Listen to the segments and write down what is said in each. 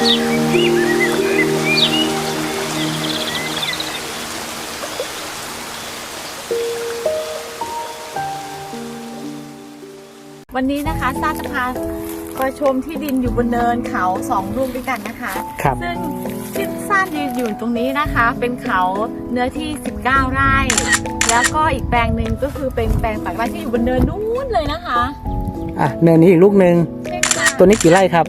วันนี้นะคะซาจะพาไปชมที่ดินอยู่บนเนินเขาสองลูกด้วยกันนะคะ ครับ ซึ่งที่ซ่านยืนอยู่ตรงนี้นะคะ เป็นเขาเนื้อที่ 19 ไร่ แล้วก็อีกแปลงหนึ่งก็คือเป็นแปลงปักไร่ที่อยู่บนเนินนู้นเลยนะคะ อะเนินนี้อีกลูกหนึ่งใช่ค่ะตัวนี้กี่ไร่ครับ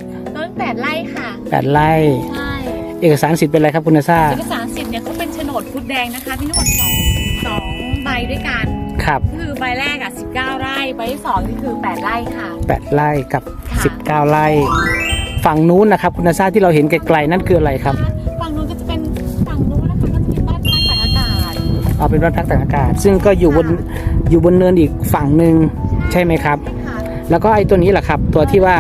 แปดไร่ใช่เอกสารสิทธิ์เป็นอะไรครับคุณนาซาเอกสารสิทธิ์เนี่ยเขาเป็นโฉนดพุดแดงนะคะมีทั้งหมดสองสองใบด้วยกัน ครับ คือใบแรกอะ19 ไร่ ใบที่สองนี่คือ 8 ไร่ค่ะ แปดไร่กับค่ะสิบเก้าไร่ ฝั่งนู้นนะครับคุณนาซาที่เราเห็นไกลๆนั่นคืออะไรครับฝั่งนู้นก็จะเป็นฝั่งนู้นนะคะก็จะเป็นบ้านพักตากอากาศ เอาเป็นบ้านพักตากอากาศ ซึ่งก็อยู่บนอยู่บนเนินอีกฝั่งหนึ่งใช่ไหมครับค่ะแล้วก็ไอ้ตัวนี้แหละครับ ตัวที่ว่า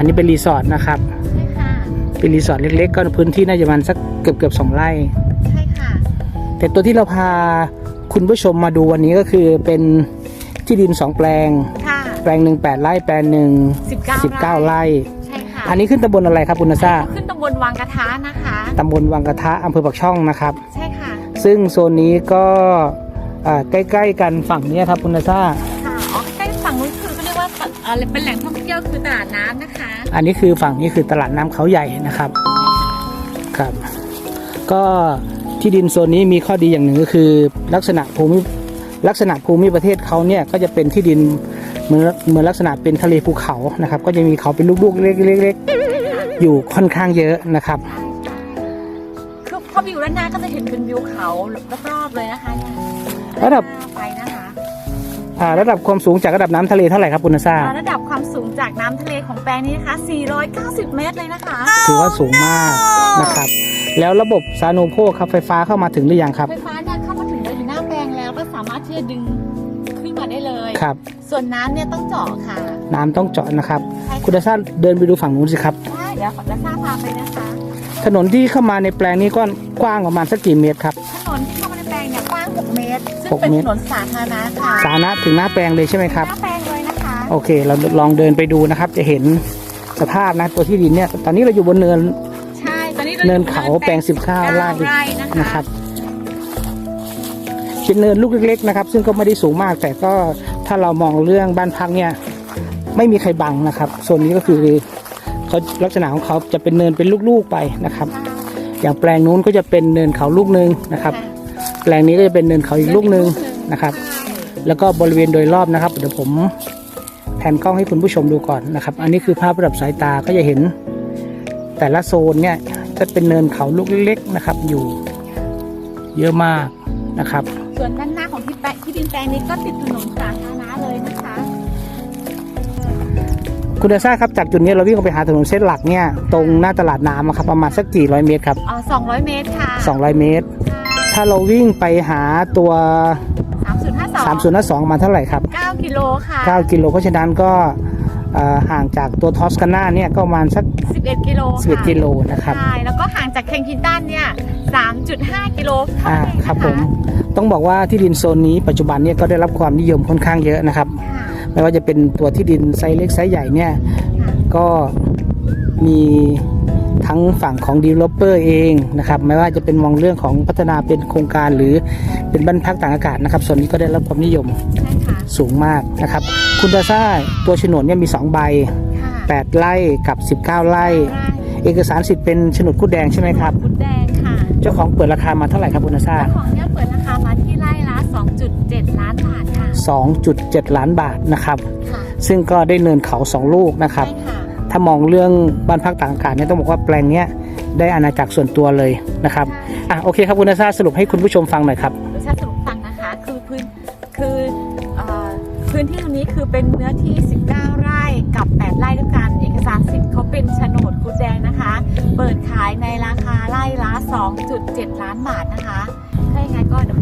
อันนี้เป็นรีสอร์ทนะครับ ใช่ค่ะ เป็นรีสอร์ทเล็กๆ ก็พื้นที่น่าจะประมาณสักเกือบเกือบๆสองไร่ ใช่ค่ะ แต่ตัวที่เราพาคุณผู้ชมมาดูวันนี้ก็คือเป็นที่ดินสองแปลง ค่ะ แปลงหนึ่งแปดไร่แปลงหนึ่ง19สิบเก้าไร่ ใช่ค่ะอันนี้ขึ้นตำบลอะไรครับคุณนาซาขึ้นตำบลวังกระทะนะคะ ตำบลวังกระทะอำเภอปักช่องนะครับ ใช่ค่ะ ซึ่งโซนนี้ก็อ่าใกล้ ๆ กันฝั่งนี้ครับคุณนาซา เขาเรียกว่าเอ่อเป็นแหล่งท่องเที่ยวคือตลาดน้ำนะคะ อันนี้คือฝั่งนี้คือตลาดน้ำเขาใหญ่นะครับครับ ก็ที่ดินโซนนี้มีข้อดีอย่างหนึ่งก็คือ ลักษณะภูมิลักษณะภูมิประเทศเขาเนี่ยก็จะเป็นที่ดินเหมือนเหมือนลักษณะเป็นทะเลภูเขานะครับ ก็จะมีเขาเป็นลูกๆเล็กๆอยู่ค่อนข้างเยอะนะครับคือพอวิวด้านหน้าก็จะเห็นเป็นวิวเขารอบๆเลยนะคะเนี่ยระดับไปนะคะ อ่าระดับความสูงจากระดับน้ำทะเลเท่าไหร่ครับคุณนาซาระดับความสูงจากน้ำทะเลของแปลงนี้นะคะ 490 เมตรเลยนะคะ ถือว่าสูงมากนะครับ แล้วระบบซาโนโพครับไฟฟ้าเข้ามาถึงหรือยังครับไฟฟ้าเนี่ยเข้ามาถึงเลยอยู่หน้าแปลงแล้วก็สามารถที่จะดึงขึ้นมาได้เลย ครับ ส่วนน้ำเนี่ยต้องเจาะค่ะน้ำต้องเจาะนะครับ ใช่คุณนาซาเดินไปดูฝั่งนู้นสิครับใช่เดี๋ยวขอจะทราบพาไปนะคะ ถนนที่เข้ามาในแปลงนี้ก็กว้างประมาณสักกี่เมตรครับถ 6 เมตร ซึ่งหกเป็นเมถตรนนสาธารณะค่ะสาธารณะถึงหน้าแปลงเลยใช่ไหมครับ หน้าแปลงเลยนะคะโอเค เราลองเดินไปดูนะครับ จะเห็นสภาพนะตัวที่ดินเนี่ย ตอนนี้เราอยู่บนเนิน ใช่ตอนนี้รเนินเขาแปลง19ไร่ไร่นะคะนะครับ เป็นเนินลูกเล็กๆนะครับ ซึ่งก็ไม่ได้สูงมาก แต่ก็ถ้าเรามองเรื่องบ้านพักเนี่ย ไม่มีใครบังนะครับโซนนี้ก็คือเขาลักษณะของเขาจะเป็นเนินเป็นลูกๆไปนะครับ อย่างแปลงนู้นก็จะเป็นเนินเขาลูกหนึงนะครับ แปลงนี้ก็จะเป็นเนินเขาอีกลูกหนึงนะครับ แล้วก็บริเวณโดยรอบนะครับ เดี๋ยวผมแผนกล้องให้คุณผู้ชมดูก่อนนะครับ อันนี้คือภาพระดับสายตาก็จะเห็น แต่ละโซนเนี่ยจะเป็นเนินเขาลูกเล็กๆนะครับ อยู่เยอะมากนะครับ ส่วนด้านหน้าของที่แปลงที่ดินแปลงนี้ก็ติดถนนสาธารณะเลยนะคะ คุณเดซ่าครับจากจุดนี้เราวิ่งออกไปหาถนนเส้นหลักเนี่ยตรงหน้าตลาดน้ำอะครับประมาณสักกี่ร้อยเมตรครับอ๋อ200 เมตรค่ะ200 เมตร ถ้าเราวิ่งไปหาตัว 3052 3052มาเท่าไหร่ครับ 9 กิโลค่ะ 9 กิโลเพราะฉะนั้นก็เอ่อห่างจากตัวทอสคาน่าเนี่ยก็ประมาณสัก 11 กิโลค่ะ11 กิโลนะครับ ใช่ แล้วก็ห่างจากเคงคินตันเนี่ย 3.5 กิโลเท่าอ่านั้นเองครับนะะผมต้องบอกว่าที่ดินโซนนี้ปัจจุบันเนี่ยก็ได้รับความนิยมค่อนข้างเยอะนะครับ ค่ะไม่ว่าจะเป็นตัวที่ดินไซส์เล็กไซส์ใหญ่เนี่ยก็มี ทั้งฝั่งของ developer เองนะครับไม่ว่าจะเป็นมองเรื่องของพัฒนาเป็นโครงการหรือเป็นบ้านพักต่างอากาศนะครับ ส่วนนี้ก็ได้รับความนิยมใช่ค่ะสูงมากนะครับ คุณตาซ่าตัวโฉนดเนี่ยมี 2 ใบ ค่ะ8 ไร่กับ 19 ไร่ เอกสารสิทธิ์เป็นโฉนดคุดแดงใช่ไหมครับ บุดแดงค่ะเจ้าของเปิดราคามาเท่าไหร่ครับคุณตาซ่า เจ้าของเนี่ยเปิดราคามาที่ไร่ละ 2.7 ล้านบาทค่ะ2.7 ล้านบาทนะครับ ค่ะซึ่งก็ได้เนินเขา 2 ลูกนะครับ ใช่ค่ะ ถ้ามองเรื่องบ้านพักต่างอากาศเนี่ยต้องบอกว่าแปลงเนี้ยได้อาณาจักรส่วนตัวเลยนะครับอะโอเคครับคุณนาซาสรุปให้คุณผู้ชมฟังหน่อยครับดิฉันสรุปฟังนะคะ คือพื้นคือเอ่อพื้นที่ตรงนี้คือเป็นเนื้อที่ 19 ไร่กับ 8 ไร่ด้วยกัน เอกสารสิทธิ์เขาเป็นโฉนดกุดแดงนะคะ เปิดขายในราคาไร่ละ 2.7 ล้านบาทนะคะถ้าอย่างไรก็เดี๋ยว